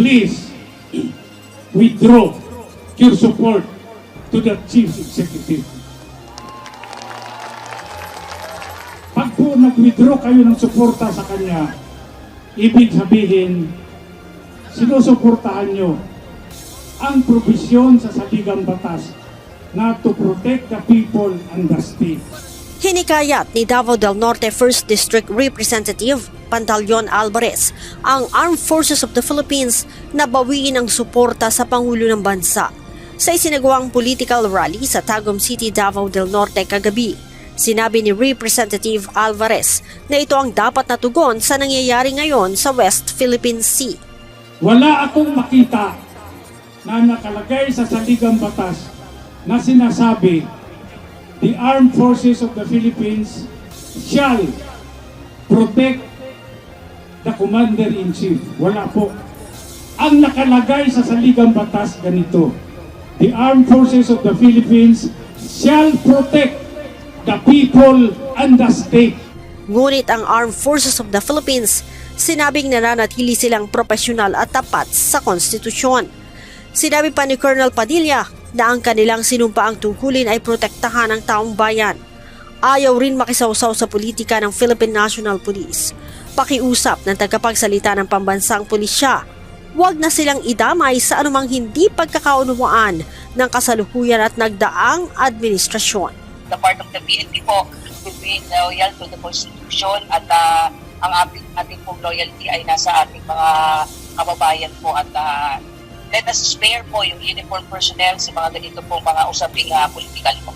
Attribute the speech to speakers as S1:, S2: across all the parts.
S1: please withdraw your support to the chief executive. Pag po nag-withdraw kayo ng suporta sa kanya, ibig sabihin, sinusuportahan nyo ang probisyon sa saligang batas na to protect the people and the state.
S2: Hinikayat ni Davao del Norte 1st District Representative Pantaleon Alvarez ang Armed Forces of the Philippines na bawiin ang suporta sa Pangulo ng Bansa. Sa isinagawang political rally sa Tagum City, Davao del Norte kagabi, sinabi ni Representative Alvarez na ito ang dapat na tugon sa nangyayari ngayon sa West Philippine Sea.
S1: Wala akong makita na nakalagay sa saligang batas na sinasabi the armed forces of the Philippines shall protect the commander-in-chief. Wala po. Ang nakalagay sa saligang batas ganito, the armed forces of the Philippines shall protect the people and the state.
S2: Ngunit ang Armed Forces of the Philippines sinabing nananatili silang profesional at tapat sa konstitusyon. Sinabi pa ni Colonel Padilla na ang kanilang sinumpaang tungkulin ay protektahan ang taong bayan. Ayaw rin makisawsaw sa politika ng Philippine National Police. Pakiusap ng tagapagsalita ng pambansang pulisya, huwag na silang idamay sa anumang hindi pagkakaunawaan ng kasalukuyan at nagdaang administrasyon.
S3: the part of the PNP po will be loyal to the Constitution at ah, ang ating, ating pong loyalty ay nasa ating mga kababayan po at ah, let us spare po yung uniform personnel sa mga ganito pong mga usaping uh, political po.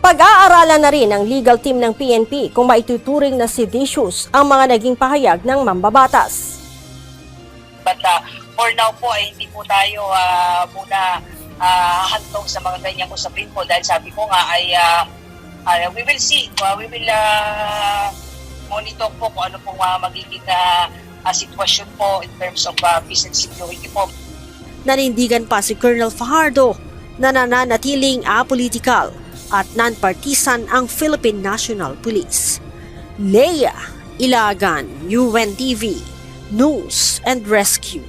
S2: Pag-aaralan na rin ng legal team ng PNP kung maituturing na seditious ang mga naging pahayag ng mambabatas.
S3: But uh, for now po ay hindi po tayo ah, muna uh, hantong sa mga ganyang usapin po dahil sabi ko nga ay ah, ah, we will see, Ah, we will ah, monitor po kung ano pong ah, magiging ah, ah, sitwasyon po in terms of ah, peace and security po.
S2: Nanindigan pa si Colonel Fajardo na nananatiling apolitical at non-partisan ang Philippine National Police. Leia Ilagan, UNTV, News and Rescue.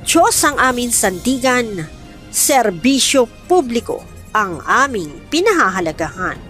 S2: Diyos ang aming sandigan, serbisyo publiko ang aming pinahahalagahan.